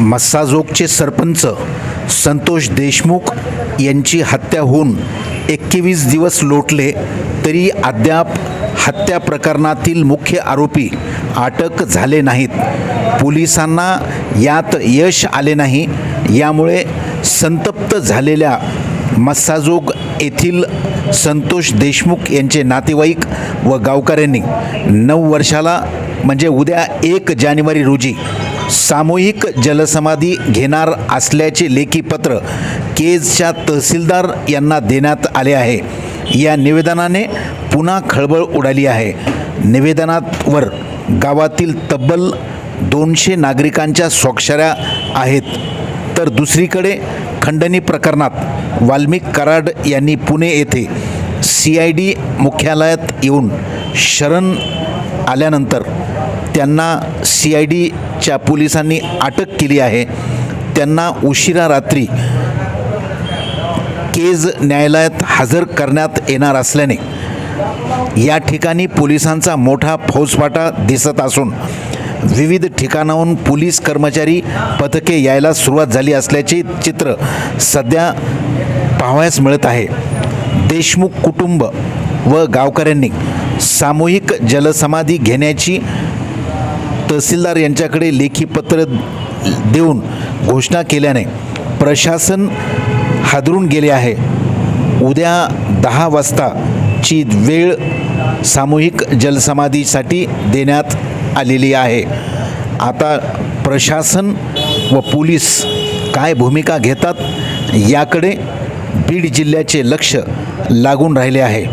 मस्साजोगचे सरपंच संतोष देशमुख यांची हत्या होऊन एकवीस दिवस लोटले तरी अद्याप हत्या प्रकरणातील मुख्य आरोपी अटक झाले नाहीत. पोलिसांना यात यश आले नाही. यामुळे संतप्त झालेल्या मस्साजोग येथील संतोष देशमुख यांचे नातेवाईक व गावकऱ्यांनी नऊ वर्षाला म्हणजे उद्या एक जानेवारी रोजी सामूहिक जलसमाधी घेणार असल्याचे लेखी पत्र केजच्या तहसीलदार यांना देण्यात आले आहे. या निवेदनाने पुन्हा खळबळ उडाली आहे. निवेदनावर गावातील तब्बल दोनशे नागरिकांच्या स्वाक्षऱ्या आहेत. तर दुसरीकडे खंडणी प्रकरणात वाल्मिक कराड यांनी पुणे येथे सी आय डी मुख्यालयात येऊन शरण आल्यानंतर त्यांना सी आय डी च्या पोलिसांनी अटक केली आहे. त्यांना उशिरा रात्री केज न्यायालयात हजर करण्यात येणार असल्याने या ठिकाणी पोलिसांचा मोठा फौजफाटा दिसत असून विविध ठिकाणाहून पोलीस कर्मचारी पथके यायला सुरुवात झाली असल्याचे चित्र सध्या पाहावयास मिळत आहे. देशमुख कुटुंब व गावकऱ्यांनी सामूहिक जलसमाधी घेण्याची तहसीलदार यांच्याकडे लेखी पत्र देऊन घोषणा केल्याने प्रशासन हादरून गेले आहे. उद्या दहा वाजताची वेळ सामूहिक जलसमाधीसाठी देण्यात आलेली आहे. आता प्रशासन व पोलीस काय भूमिका घेतात याकडे बीड जिल्ह्याचे लक्ष लागून राहिले आहे.